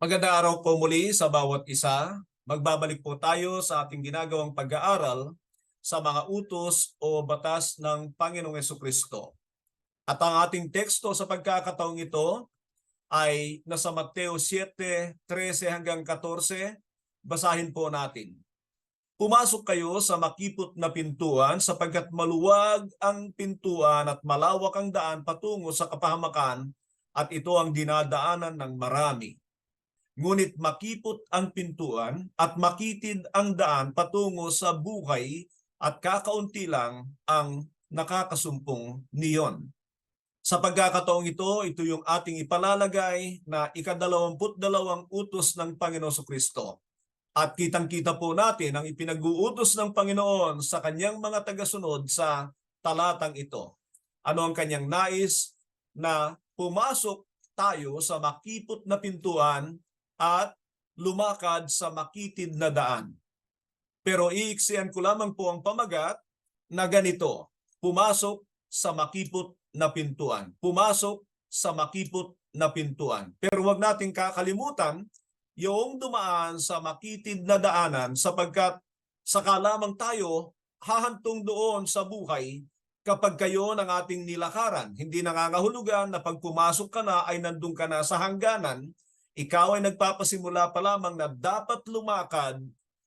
Magandang araw po muli sa bawat isa. Magbabalik po tayo sa ating ginagawang pag-aaral sa mga utos o batas ng Panginoong Kristo. At ang ating teksto sa pagkakataong ito ay nasa Mateo 7, 13 hanggang 14. Basahin po natin. Pumasok kayo sa makipot na pintuan sapagkat maluwag ang pintuan at malawak ang daan patungo sa kapahamakan at ito ang dinadaanan ng marami. Ngunit makipot ang pintuan at makitid ang daan patungo sa buhay at kakaunti lang ang nakakasumpong niyon. Sa pagkakataong ito, ito yung ating ipalalagay na ikadalawamput dalawang utos ng Panginoon Kristo. At kitang-kita po natin ang ipinag-uutos ng Panginoon sa kanyang mga tagasunod sa talatang ito. Ano ang kanyang nais? Na pumasok tayo sa makipot na pintuan at lumakad sa makitid na daan. Pero iiksiyan ko lamang po ang pamagat na ganito, pumasok sa makipot na pintuan. Pumasok sa makipot na pintuan. Pero wag nating kakalimutan yung dumaan sa makitid na daanan sapagkat saka lamang tayo hahantong doon sa buhay kapag kayo ng ating nilakaran. Hindi nangangahulugan na pag pumasok ka na ay nandun ka na sa hangganan, ikaw ay nagpapasimula pa lamang na dapat lumakad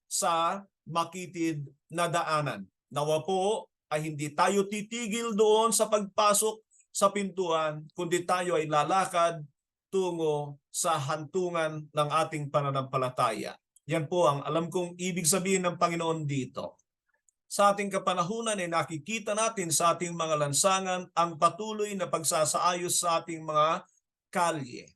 sa makitid na daanan. Nawa po ay hindi tayo titigil doon sa pagpasok sa pintuan, kundi tayo ay lalakad tungo sa hantungan ng ating pananampalataya. Yan po ang alam kong ibig sabihin ng Panginoon dito. Sa ating kapanahunan ay nakikita natin sa ating mga lansangan ang patuloy na pagsasaayos sa ating mga kalye.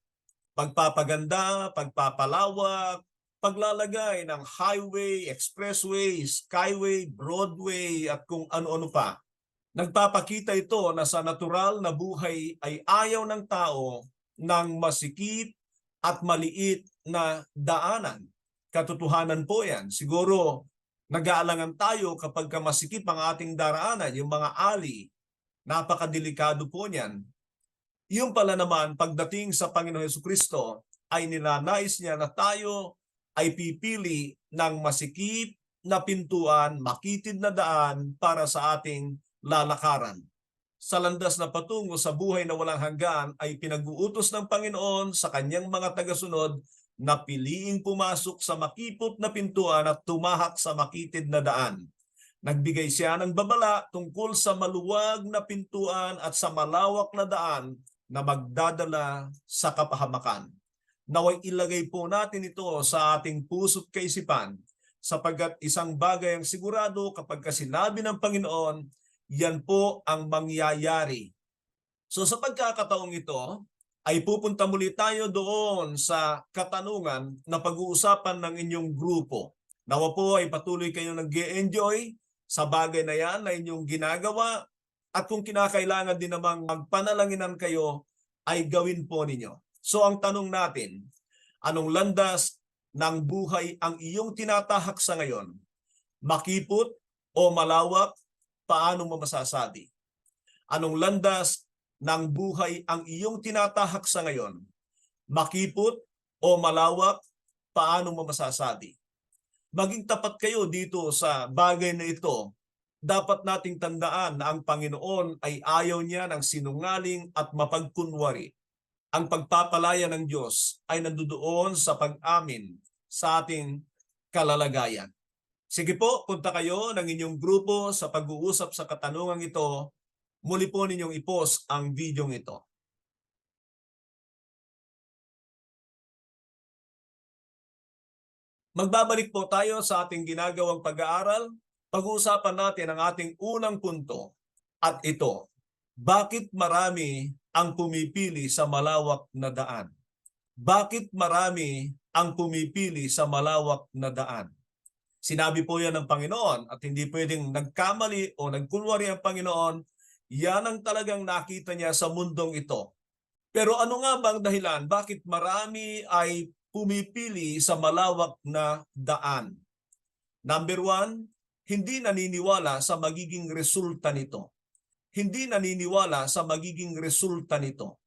Pagpapaganda, pagpapalawak, paglalagay ng highway, expressway, skyway, broadway at kung ano-ano pa. Nagpapakita ito na sa natural na buhay ay ayaw ng tao ng masikip at maliit na daanan. Katotohanan po yan. Siguro nag-aalangan tayo kapag ka masikip ang ating daraanan, yung mga ali, napakadelikado po niyan. Yung pala naman, pagdating sa Panginoon Heso Kristo, ay nilanais niya na tayo ay pipili ng masikip na pintuan, makitid na daan para sa ating lalakaran. Sa landas na patungo sa buhay na walang hanggan ay pinag-uutos ng Panginoon sa kanyang mga tagasunod na piliing pumasok sa makipot na pintuan at tumahak sa makitid na daan. Nagbigay siya ng babala tungkol sa maluwag na pintuan at sa malawak na daan na magdadala sa kapahamakan. Naway ilagay po natin ito sa ating puso't kaisipan sapagkat isang bagay ang sigurado kapag sinabi ng Panginoon, yan po ang mangyayari. So sa pagkakataong ito, ay pupunta muli tayo doon sa katanungan na pag-uusapan ng inyong grupo. Nawa po ay patuloy kayo nag enjoy sa bagay na yan na inyong ginagawa at kung kinakailangan din namang magpanalanginan kayo, ay gawin po ninyo. So ang tanong natin, anong landas ng buhay ang iyong tinatahak sa ngayon? Makipot o malawak? Paano mo masasabi? Anong landas ng buhay ang iyong tinatahak sa ngayon? Makipot o malawak? Paano mo masasabi? Maging tapat kayo dito sa bagay na ito dapat nating tandaan na ang Panginoon ay ayaw niya ng sinungaling at mapagkunwari. Ang pagpapalaya ng Diyos ay nandoon sa pag-amin sa ating kalalagayan. Sige po, punta kayo ng inyong grupo sa pag-uusap sa katanungang ito. Muli po ninyong i-post ang video ito. Magbabalik po tayo sa ating ginagawang pag-aaral pag-uusapan natin ang ating unang punto at ito, bakit marami ang pumipili sa malawak na daan? Bakit marami ang pumipili sa malawak na daan? Sinabi po yan ng Panginoon at hindi pwedeng nagkamali o nagkunwari ang Panginoon, yan ang talagang nakita niya sa mundong ito. Pero ano nga bang dahilan? Bakit marami ay pumipili sa malawak na daan? Number one, hindi naniniwala sa magiging resulta nito. Hindi naniniwala sa magiging resulta nito.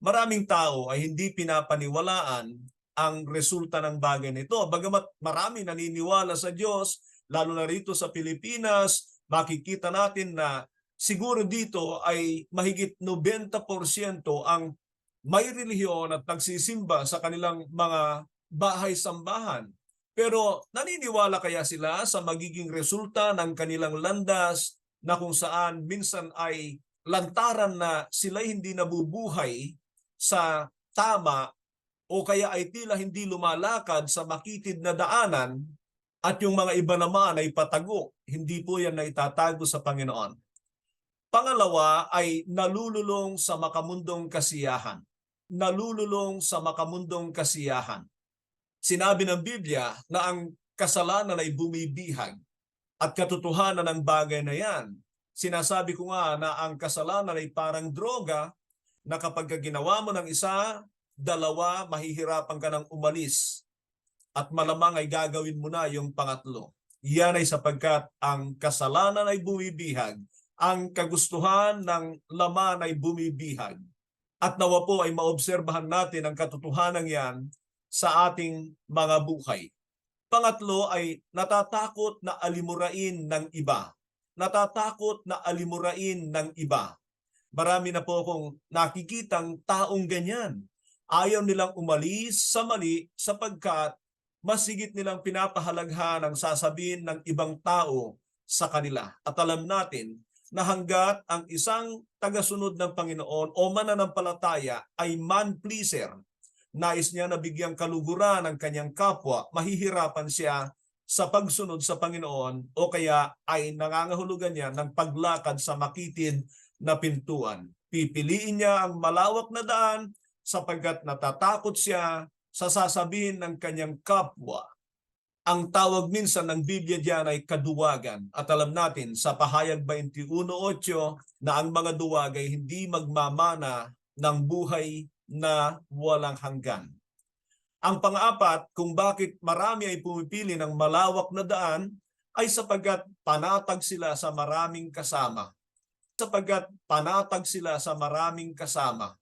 Maraming tao ay hindi pinapaniwalaan ang resulta ng bagay na ito. Bagamat marami naniniwala sa Diyos, lalo na rito sa Pilipinas, makikita natin na siguro dito ay mahigit 90% ang may relihiyon at nagsisimba sa kanilang mga bahay-sambahan. Pero naniniwala kaya sila sa magiging resulta ng kanilang landas na kung saan minsan ay lantaran na sila hindi nabubuhay sa tama o kaya ay tila hindi lumalakad sa makitid na daanan at yung mga iba naman ay patago. Hindi po yan na itatago sa Panginoon. Pangalawa ay nalululong sa makamundong kasiyahan. Nalululong sa makamundong kasiyahan. Sinabi ng Biblia na ang kasalanan ay bumibihag at katotohanan ng bagay na yan. Sinasabi ko nga na ang kasalanan ay parang droga na kapag ginawa mo ng isa, dalawa, mahihirapan ka ng umalis at malamang ay gagawin mo na yung pangatlo. Yan ay sapagkat ang kasalanan ay bumibihag, ang kagustuhan ng laman ay bumibihag. At nawa po ay maobserbahan natin ang katotohanan yan sa ating mga buhay. Pangatlo ay natatakot na alimurain ng iba. Natatakot na alimurain ng iba. Marami na po akong nakikitang taong ganyan. Ayaw nilang umalis sa mali sapagkat masigit nilang pinapahalaghan ang sasabihin ng ibang tao sa kanila. At alam natin na hanggat ang isang tagasunod ng Panginoon o mananampalataya ay man-pleaser, nais niya na bigyang kaluguran ng kanyang kapwa, mahihirapan siya sa pagsunod sa Panginoon o kaya ay nangangahulugan niya ng paglakad sa makitid na pintuan. Pipiliin niya ang malawak na daan sapagkat natatakot siya sa sasabihin ng kanyang kapwa. Ang tawag minsan ng Biblia diyan ay kaduwagan. At alam natin sa pahayag 21.8 na ang mga duwag ay hindi magmamana ng buhay na walang hanggan. Ang pang-apat, kung bakit marami ay pumipili ng malawak na daan ay sapagkat panatag sila sa maraming kasama. Sapagkat panatag sila sa maraming kasama.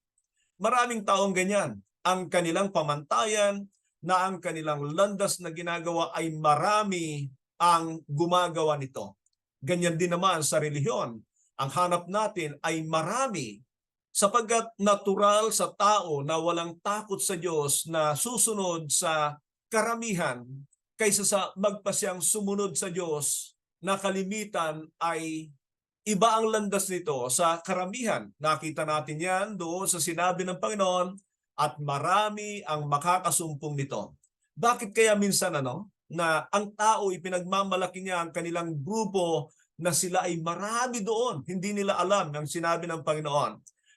Maraming taong ganyan. Ang kanilang pamantayan na ang kanilang landas na ginagawa ay marami ang gumagawa nito. Ganyan din naman sa relihiyon. Ang hanap natin ay marami sapagkat natural sa tao na walang takot sa Diyos na susunod sa karamihan kaysa sa magpasyang sumunod sa Diyos na kalimitan ay iba ang landas nito sa karamihan. Nakita natin yan doon sa sinabi ng Panginoon at marami ang makakasumpong nito. Bakit kaya minsan ano na ang tao ipinagmamalaki niya ang kanilang grupo na sila ay marami doon. Hindi nila alam ang sinabi ng Panginoon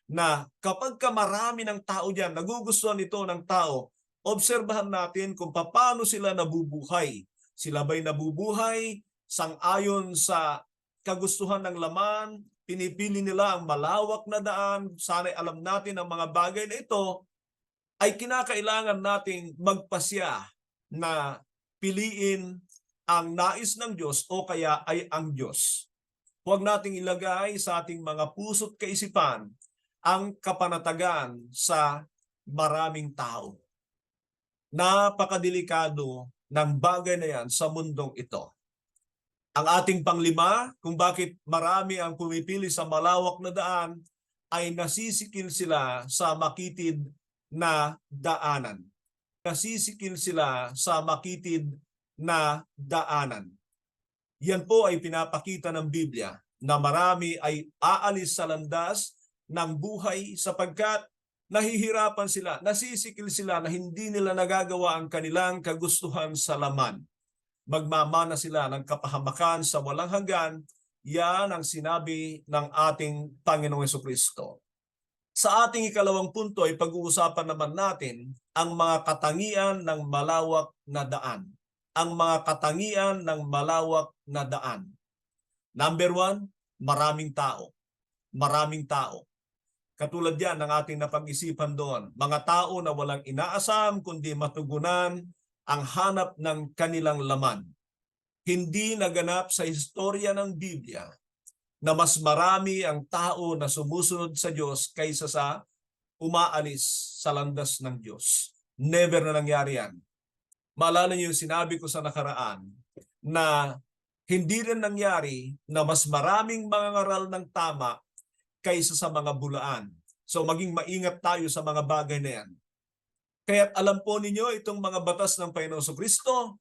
na kapag ka marami ng tao diyan, nagugustuhan ito ng tao, obserbahan natin kung paano sila nabubuhay. Sila ba'y nabubuhay sang-ayon sa kagustuhan ng laman, pinipili nila ang malawak na daan, sana'y alam natin ang mga bagay na ito, ay kinakailangan nating magpasya na piliin ang nais ng Diyos o kaya ay ang Diyos. Huwag nating ilagay sa ating mga puso't kaisipan ang kapanatagan sa maraming tao. Napakadelikado ng bagay na yan sa mundong ito. Ang ating panglima, kung bakit marami ang pumipili sa malawak na daan, ay nasisikil sila sa makitid na daanan. Nasisikil sila sa makitid na daanan. Yan po ay pinapakita ng Biblia na marami ay aalis sa landas ng buhay sapagkat nahihirapan sila, nasisikil sila na hindi nila nagagawa ang kanilang kagustuhan sa laman. Magmamana sila ng kapahamakan sa walang hanggan, yan ang sinabi ng ating Panginoong Kristo. Sa ating ikalawang punto ay pag-uusapan naman natin ang mga katangian ng malawak na daan. Ang mga katangian ng malawak na daan. Number one, maraming tao. Maraming tao. Katulad yan ng ating napag-isipan doon. Mga tao na walang inaasam kundi matugunan ang hanap ng kanilang laman. Hindi naganap sa istorya ng Biblia na mas marami ang tao na sumusunod sa Diyos kaysa sa umaalis sa landas ng Diyos. Never na nangyari yan. Maalala niyo yung sinabi ko sa nakaraan na hindi rin nangyari na mas maraming mga ngaral ng tama kaysa sa mga bulaan. So maging maingat tayo sa mga bagay na yan. Kaya't alam po ninyo itong mga batas ng Panginoon Kristo,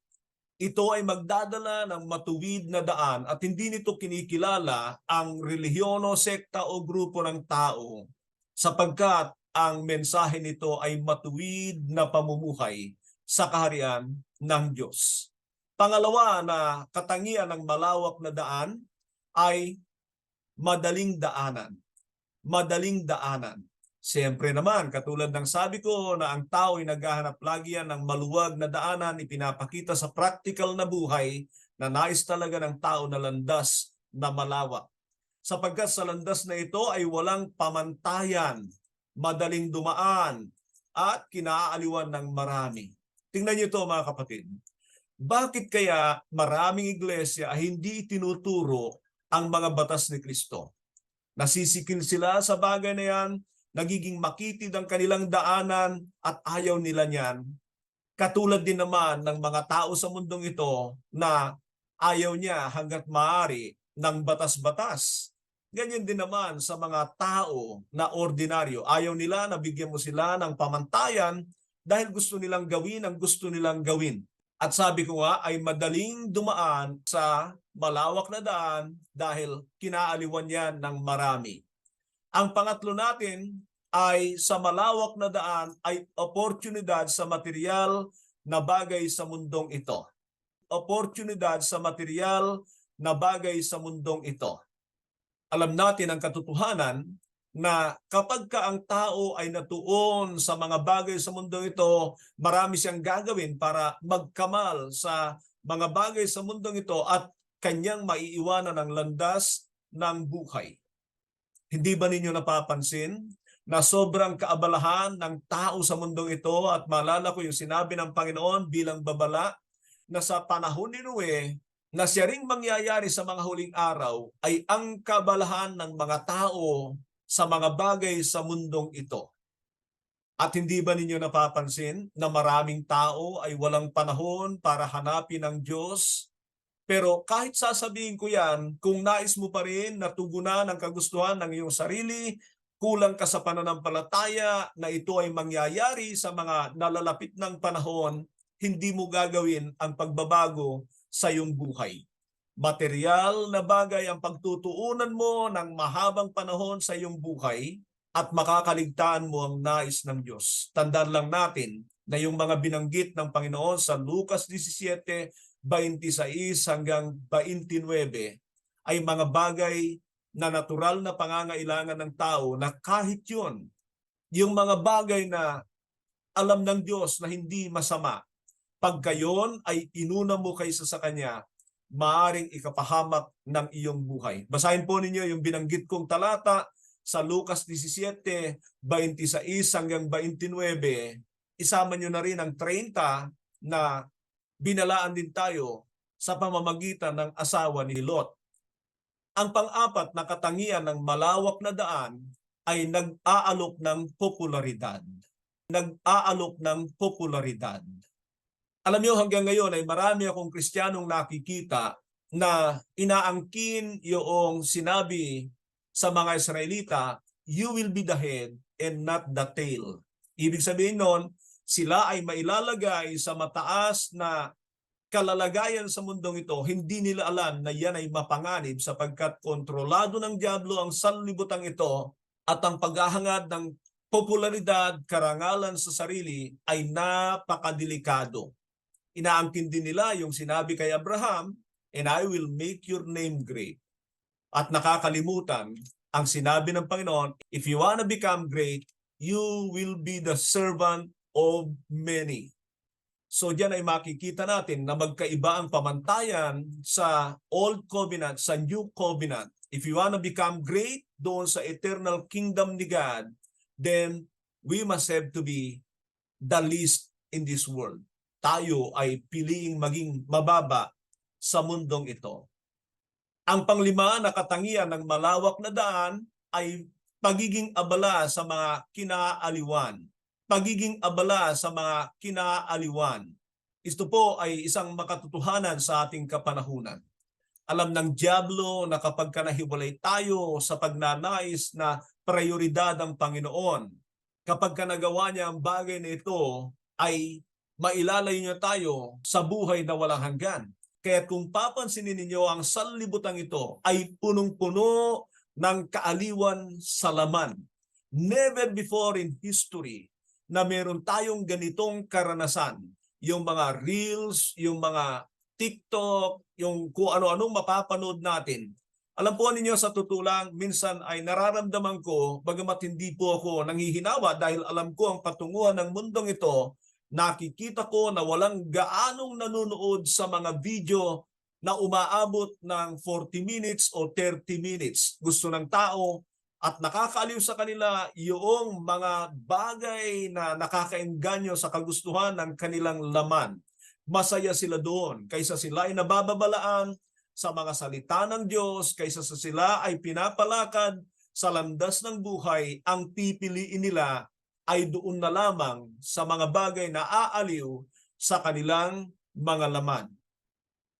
ito ay magdadala ng matuwid na daan at hindi nito kinikilala ang relihiyon o sekta o grupo ng tao sapagkat ang mensahe nito ay matuwid na pamumuhay sa kaharian ng Diyos. Pangalawa na katangian ng malawak na daan ay madaling daanan. Madaling daanan. Siyempre naman, katulad ng sabi ko na ang tao ay naghahanap lagi yan ng maluwag na daanan, ipinapakita sa practical na buhay na nais talaga ng tao na landas na malawak. Sapagkat sa landas na ito ay walang pamantayan, madaling dumaan, at kinaaliwan ng marami. Tingnan niyo ito mga kapatid. Bakit kaya maraming iglesia ay hindi tinuturo ang mga batas ni Kristo? Nasisikil sila sa bagay na yan, nagiging makitid ang kanilang daanan at ayaw nila niyan. Katulad din naman ng mga tao sa mundong ito na ayaw niya hanggat maaari ng batas-batas. Ganyan din naman sa mga tao na ordinaryo. Ayaw nila na bigyan mo sila ng pamantayan dahil gusto nilang gawin ang gusto nilang gawin. At sabi ko nga ay madaling dumaan sa malawak na daan dahil kinaaliwan yan ng marami. Ang pangatlo natin ay sa malawak na daan ay oportunidad sa material na bagay sa mundong ito. Oportunidad sa material na bagay sa mundong ito. Alam natin ang katotohanan na kapag ka ang tao ay natuon sa mga bagay sa mundo ito, marami siyang gagawin para magkamal sa mga bagay sa mundong ito at kanyang maiiwanan ang landas ng buhay. Hindi ba ninyo napapansin na sobrang kaabalahan ng tao sa mundong ito at malala ko yung sinabi ng Panginoon bilang babala na sa panahon ni Noe na siya ring mangyayari sa mga huling araw ay ang kabalahan ng mga tao sa mga bagay sa mundong ito. At hindi ba ninyo napapansin na maraming tao ay walang panahon para hanapin ang Diyos? Pero kahit sasabihin ko yan, kung nais mo pa rin na tugunan ang kagustuhan ng iyong sarili, kulang ka sa pananampalataya na ito ay mangyayari sa mga nalalapit ng panahon, hindi mo gagawin ang pagbabago sa iyong buhay. Material na bagay ang pagtutuunan mo ng mahabang panahon sa iyong buhay at makakaligtaan mo ang nais ng Diyos. Tandaan lang natin na yung mga binanggit ng Panginoon sa Lucas 17, 26 hanggang 29 ay mga bagay na natural na pangangailangan ng tao na kahit yun, yung mga bagay na alam ng Diyos na hindi masama, pagkayon ay inuna mo kaysa sa Kanya, maaring ikapahamak ng iyong buhay. Basahin po ninyo yung binanggit kong talata sa Lucas 17, 26 hanggang 29. Isama nyo na rin ang 30 na binalaan din tayo sa pamamagitan ng asawa ni Lot. Ang pang-apat na katangian ng malawak na daan ay nag-aalok ng popularidad. Nag-aalok ng popularidad. Alam niyo hanggang ngayon ay marami akong Kristiyanong nakikita na inaangkin yung sinabi sa mga Israelita, you will be the head and not the tail. Ibig sabihin nun, sila ay mailalagay sa mataas na kalalagayan sa mundong ito, hindi nila alam na yan ay mapanganib sapagkat kontrolado ng Diablo ang sanlibutan ito at ang paghahangad ng popularidad, karangalan sa sarili ay napakadelikado inaangkin din nila yung sinabi kay Abraham, and I will make your name great. At nakakalimutan ang sinabi ng Panginoon, if you want to become great, you will be the servant of many. So diyan ay makikita natin na magkaiba ang pamantayan sa Old Covenant, sa New Covenant. If you want to become great doon sa eternal kingdom ni God, then we must have to be the least in this world tayo ay piliing maging mababa sa mundong ito. Ang panglima na katangian ng malawak na daan ay pagiging abala sa mga kinaaliwan. Pagiging abala sa mga kinaaliwan. Ito po ay isang makatotohanan sa ating kapanahunan. Alam ng Diablo na kapag ka nahiwalay tayo sa pagnanais na prioridad ang Panginoon, kapag ka nagawa niya ang bagay na ito, ay mailalay niya tayo sa buhay na walang hanggan. Kaya kung papansinin ninyo ang sanlibutan ito ay punong-puno ng kaaliwan sa laman. Never before in history na meron tayong ganitong karanasan. Yung mga reels, yung mga TikTok, yung kung ano-anong mapapanood natin. Alam po ninyo sa tutulang, minsan ay nararamdaman ko, bagamat hindi po ako nanghihinawa dahil alam ko ang patunguhan ng mundong ito, nakikita ko na walang gaanong nanonood sa mga video na umaabot ng 40 minutes o 30 minutes. Gusto ng tao at nakakaaliw sa kanila yung mga bagay na nakakaengganyo sa kagustuhan ng kanilang laman. Masaya sila doon kaysa sila ay nabababalaan sa mga salita ng Diyos, kaysa sa sila ay pinapalakad sa landas ng buhay, ang pipiliin nila ay doon na lamang sa mga bagay na aaliw sa kanilang mga laman.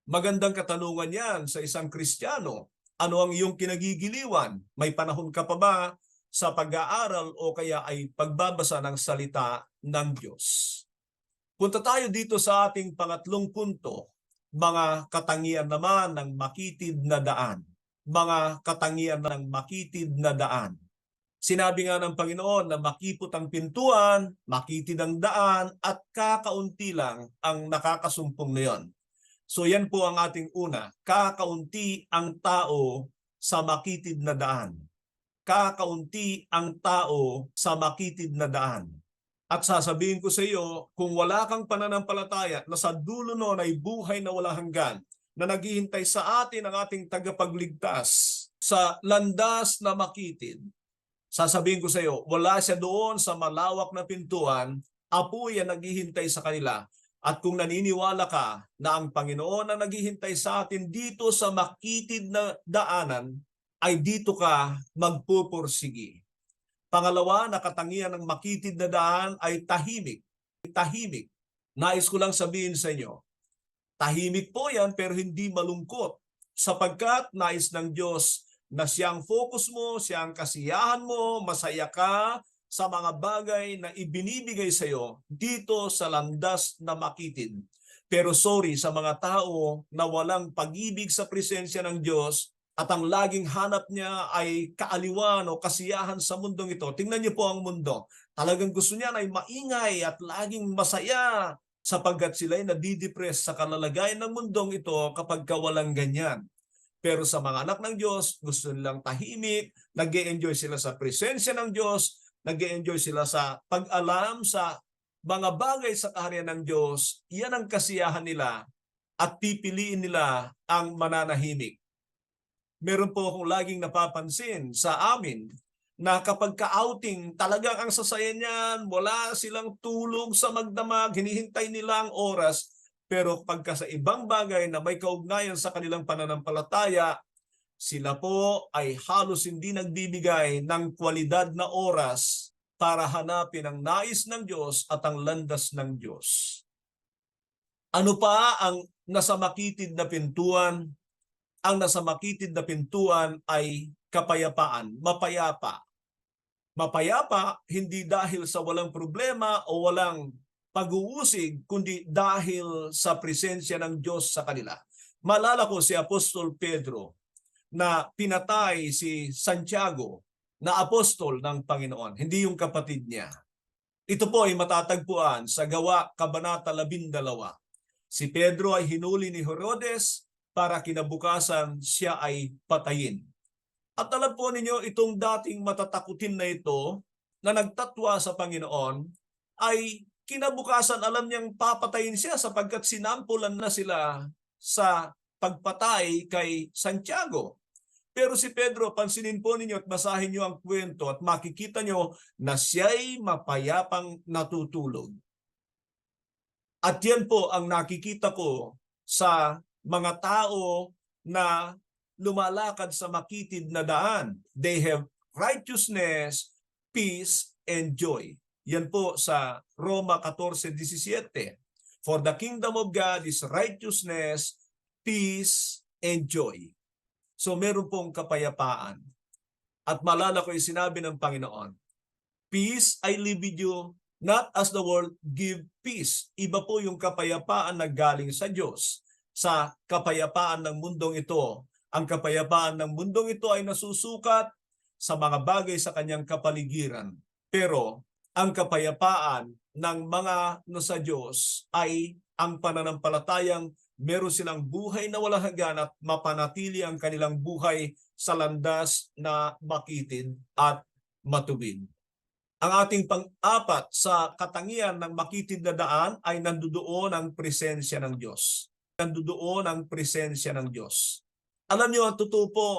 Magandang katanungan yan sa isang Kristiyano. Ano ang iyong kinagigiliwan? May panahon ka pa ba sa pag-aaral o kaya ay pagbabasa ng salita ng Diyos? Punta tayo dito sa ating pangatlong punto, mga katangian naman ng makitid na daan. Mga katangian ng makitid na daan. Sinabi nga ng Panginoon na makipot ang pintuan, makitid ang daan, at kakaunti lang ang nakakasumpong na. So yan po ang ating una. Kakaunti ang tao sa makitid na daan. Kakaunti ang tao sa makitid na daan. At sasabihin ko sa iyo, kung wala kang pananampalataya na sa dulo noon ay buhay na wala hanggan, na naghihintay sa atin ang ating tagapagligtas sa landas na makitid, sasabihin ko sa iyo, wala siya doon sa malawak na pintuan, apoy ang naghihintay sa kanila. At kung naniniwala ka na ang Panginoon ang naghihintay sa atin dito sa makitid na daanan, ay dito ka magpupursigi. Pangalawa, na katangian ng makitid na daan ay tahimik. Tahimik. Nais ko lang sabihin sa inyo, tahimik po yan pero hindi malungkot sapagkat nais ng Diyos na siyang focus mo, siyang kasiyahan mo, masaya ka sa mga bagay na ibinibigay sa iyo dito sa landas na makitid. Pero sorry sa mga tao na walang pag-ibig sa presensya ng Diyos at ang laging hanap niya ay kaaliwan o kasiyahan sa mundong ito. Tingnan niyo po ang mundo. Talagang gusto niya ay maingay at laging masaya sapagkat sila ay nadidepress sa kalalagayan ng mundong ito kapag kawalang ganyan. Pero sa mga anak ng Diyos, gusto nilang tahimik, nag enjoy sila sa presensya ng Diyos, nag enjoy sila sa pag-alam sa mga bagay sa kaharian ng Diyos, yan ang kasiyahan nila at pipiliin nila ang mananahimik. Meron po akong laging napapansin sa amin na kapag ka-outing, talagang ang sasaya niyan, wala silang tulog sa magdamag, hinihintay nila ang oras. Pero pagka sa ibang bagay na may kaugnayan sa kanilang pananampalataya, sila po ay halos hindi nagbibigay ng kwalidad na oras para hanapin ang nais ng Diyos at ang landas ng Diyos. Ano pa ang nasa makitid na pintuan? Ang nasa makitid na pintuan ay kapayapaan, mapayapa. Mapayapa hindi dahil sa walang problema o walang pag-uusig, kundi dahil sa presensya ng Diyos sa kanila. Malala ko si Apostol Pedro na pinatay si Santiago na apostol ng Panginoon, hindi yung kapatid niya. Ito po ay matatagpuan sa gawa Kabanata 12. Si Pedro ay hinuli ni Herodes para kinabukasan siya ay patayin. At alam po ninyo, itong dating matatakutin na ito na nagtatwa sa Panginoon ay kinabukasan alam niyang papatayin siya sapagkat sinampulan na sila sa pagpatay kay Santiago. Pero si Pedro, pansinin po ninyo at basahin niyo ang kwento at makikita niyo na siya'y mapayapang natutulog. At yan po ang nakikita ko sa mga tao na lumalakad sa makitid na daan. They have righteousness, peace, and joy. Yan po sa Roma 14:17. For the kingdom of God is righteousness, peace, and joy. So meron pong kapayapaan. At malala ko yung sinabi ng Panginoon, Peace I leave with you, not as the world give peace. Iba po yung kapayapaan na galing sa Diyos. Sa kapayapaan ng mundong ito, ang kapayapaan ng mundong ito ay nasusukat sa mga bagay sa kanyang kapaligiran. Pero ang kapayapaan ng mga no sa Diyos ay ang pananampalatayang meron silang buhay na walang hanggan at mapanatili ang kanilang buhay sa landas na makitid at matuwid. Ang ating pang-apat sa katangian ng makitid na daan ay nandudoon ang presensya ng Diyos. Nandudoon ang presensya ng Diyos. Alam niyo, ang totoo po,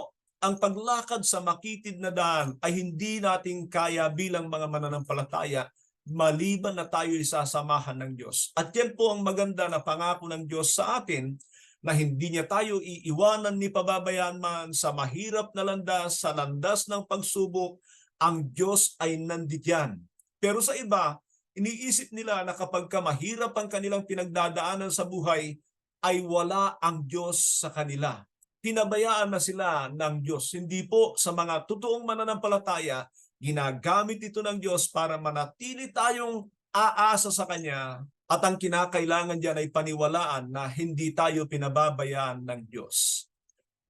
ang paglakad sa makitid na daan ay hindi nating kaya bilang mga mananampalataya maliban na tayo isasamahan ng Diyos. At yan po ang maganda na pangako ng Diyos sa atin na hindi niya tayo iiwanan ni pababayaan man sa mahirap na landas, sa landas ng pagsubok, ang Diyos ay nandiyan. Pero sa iba, iniisip nila na kapag ka mahirap ang kanilang pinagdadaanan sa buhay, ay wala ang Diyos sa kanila. Pinabayaan na sila ng Diyos. Hindi po sa mga totoong mananampalataya, ginagamit ito ng Diyos para manatili tayong aasa sa Kanya at ang kinakailangan diyan ay paniwalaan na hindi tayo pinababayaan ng Diyos.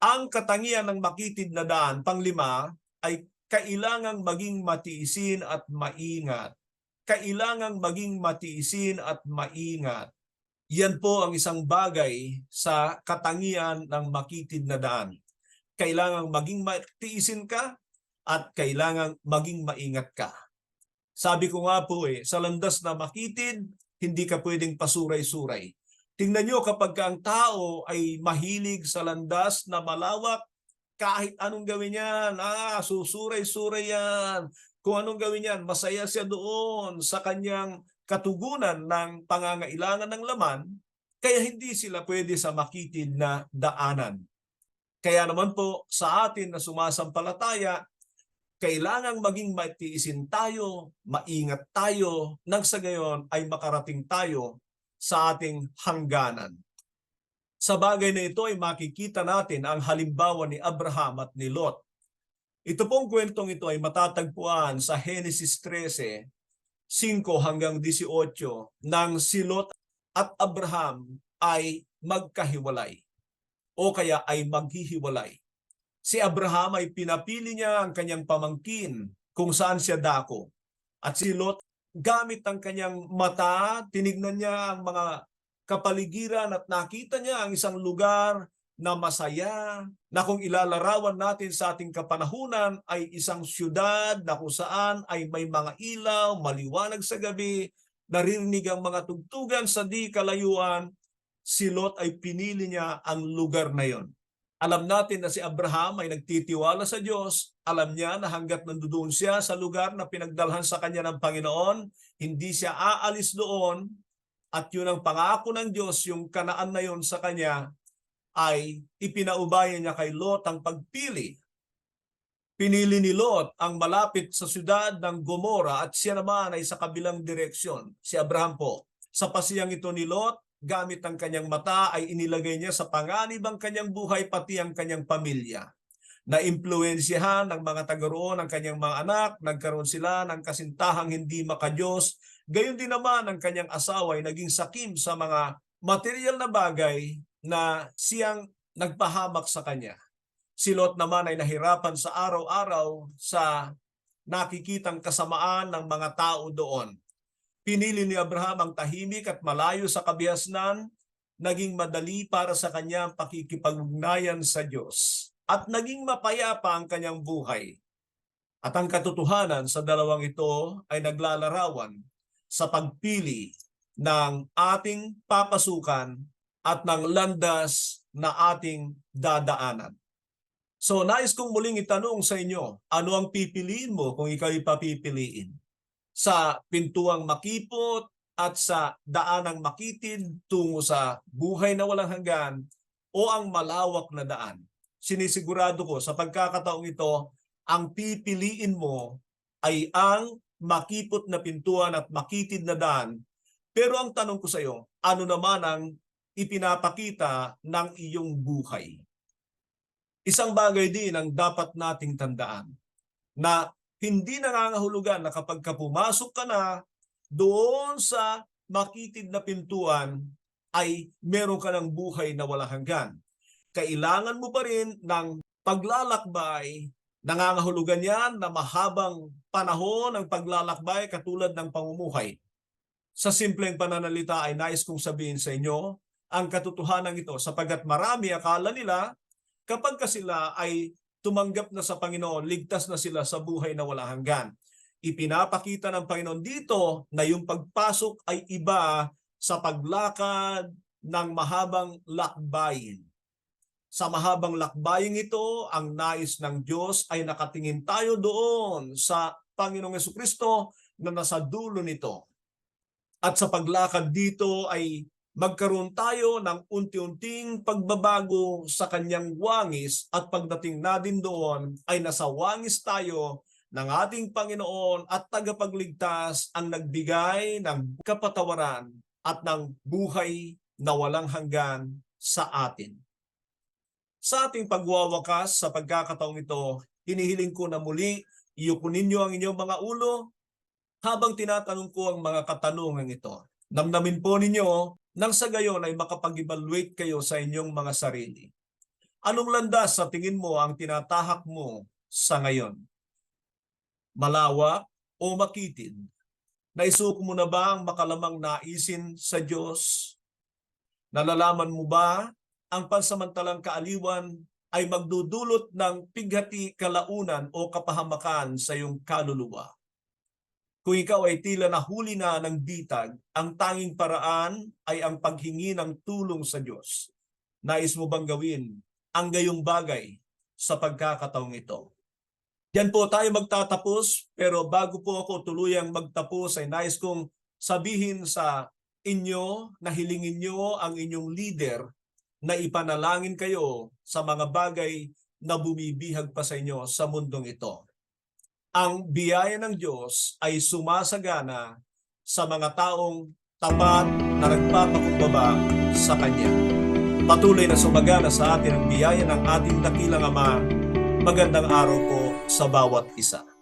Ang katangian ng makitid na daan, panglima, ay kailangang maging matiisin at maingat. Kailangang maging matiisin at maingat. Yan po ang isang bagay sa katangian ng makitid na daan. Kailangang maging matiisin ka at kailangang maging maingat ka. Sabi ko nga po eh, sa landas na makitid, hindi ka pwedeng pasuray-suray. Tingnan nyo kapag ang tao ay mahilig sa landas na malawak, kahit anong gawin yan, ah, susuray-suray yan. Kung anong gawin yan, masaya siya doon sa kanyang katugunan ng pangangailangan ng laman, kaya hindi sila pwede sa makitid na daanan. Kaya naman po sa atin na sumasampalataya, kailangang maging matiisin tayo, maingat tayo, nang sa gayon ay makarating tayo sa ating hangganan. Sa bagay na ito ay makikita natin ang halimbawa ni Abraham at ni Lot. Ito pong kwentong ito ay matatagpuan sa Genesis 13, 5 hanggang 18 nang si Lot at Abraham ay magkahiwalay o kaya ay maghihiwalay. Si Abraham ay pinapili niya ang kanyang pamangkin kung saan siya dako. At si Lot gamit ang kanyang mata, tinignan niya ang mga kapaligiran at nakita niya ang isang lugar na masaya, na kung ilalarawan natin sa ating kapanahunan ay isang syudad na kung saan ay may mga ilaw, maliwanag sa gabi, naririnig ang mga tugtugan sa di kalayuan, si Lot ay pinili niya ang lugar na yon. Alam natin na si Abraham ay nagtitiwala sa Diyos. Alam niya na hanggat nandoon siya sa lugar na pinagdalhan sa kanya ng Panginoon, hindi siya aalis doon at yun ang pangako ng Diyos, yung kanaan na yon sa kanya, ay ipinaubayan niya kay Lot ang pagpili. Pinili ni Lot ang malapit sa siyudad ng Gomora at siya naman ay sa kabilang direksyon, si Abraham po. Sa pasiyang ito ni Lot, gamit ang kanyang mata ay inilagay niya sa panganib ang kanyang buhay pati ang kanyang pamilya. Naimpluensyahan ng mga taga roon ang kanyang mga anak, nagkaroon sila ng kasintahang hindi makadiyos. Gayon din naman ang kanyang asawa ay naging sakim sa mga material na bagay na siyang nagpahamak sa kanya. Si Lot naman ay nahirapan sa araw-araw sa nakikitang kasamaan ng mga tao doon. Pinili ni Abraham ang tahimik at malayo sa kabihasnan, naging madali para sa kanya ang pakikipag-ugnayan sa Diyos at naging mapayapa ang kanyang buhay. At ang katotohanan sa dalawang ito ay naglalarawan sa pagpili ng ating papasukan at ng landas na ating dadaanan. So nais kong muling itanong sa inyo, ano ang pipiliin mo kung ikaw ipapipiliin? Sa pintuang makipot at sa daanang makitid tungo sa buhay na walang hanggan o ang malawak na daan? Sinisigurado ko sa pagkakataong ito, ang pipiliin mo ay ang makipot na pintuan at makitid na daan. Pero ang tanong ko sa iyo, ano naman ang ipinapakita ng iyong buhay? Isang bagay din ang dapat nating tandaan na hindi nangangahulugan na kapag ka pumasok ka na doon sa makitid na pintuan ay meron ka ng buhay na walang hanggan. Kailangan mo pa rin ng paglalakbay, nangangahulugan yan na mahabang panahon ang paglalakbay katulad ng pamumuhay. Sa simpleng pananalita ay nais kong sabihin sa inyo ang katotohanan ito sapagkat marami akala nila kapag ka sila ay tumanggap na sa Panginoon, ligtas na sila sa buhay na wala hanggan. Ipinapakita ng Panginoon dito na yung pagpasok ay iba sa paglakad ng mahabang lakbayin. Sa mahabang lakbayin ito, ang nais ng Diyos ay nakatingin tayo doon sa Panginoong Kristo na nasa dulo nito. At sa paglakad dito ay magkaroon tayo ng unti-unting pagbabago sa kanyang wangis at pagdating natin doon ay nasa wangis tayo ng ating Panginoon at tagapagligtas ang nagbigay ng kapatawaran at ng buhay na walang hanggan sa atin. Sa ating pagwawakas sa pagkakataong ito, hinihiling ko na muli iyukunin niyo ang inyong mga ulo habang tinatanong ko ang mga katanungan ito. Namnamin po ninyo nang sa gayon ay makapag-evaluate kayo sa inyong mga sarili. Anong landas sa tingin mo ang tinatahak mo sa ngayon? Malawak o makitid? Naisuko mo na ba ang makalamang naisin sa Diyos? Nalalaman mo ba ang pansamantalang kaaliwan ay magdudulot ng pighati kalaunan o kapahamakan sa iyong kaluluwa? Kung ikaw ay tila nahuli na ng bitag, ang tanging paraan ay ang paghingi ng tulong sa Diyos. Nais mo bang gawin ang gayong bagay sa pagkakataong ito? Yan po tayo magtatapos, pero bago po ako tuluyang magtapos ay nais kong sabihin sa inyo na hilingin nyo ang inyong leader na ipanalangin kayo sa mga bagay na bumibihag pa sa inyo sa mundong ito ang biyaya ng Diyos ay sumasagana sa mga taong tapat na nagpapakumbaba sa Kanya. Patuloy na sumagana sa atin ang biyaya ng ating dakilang Ama. Magandang araw po sa bawat isa.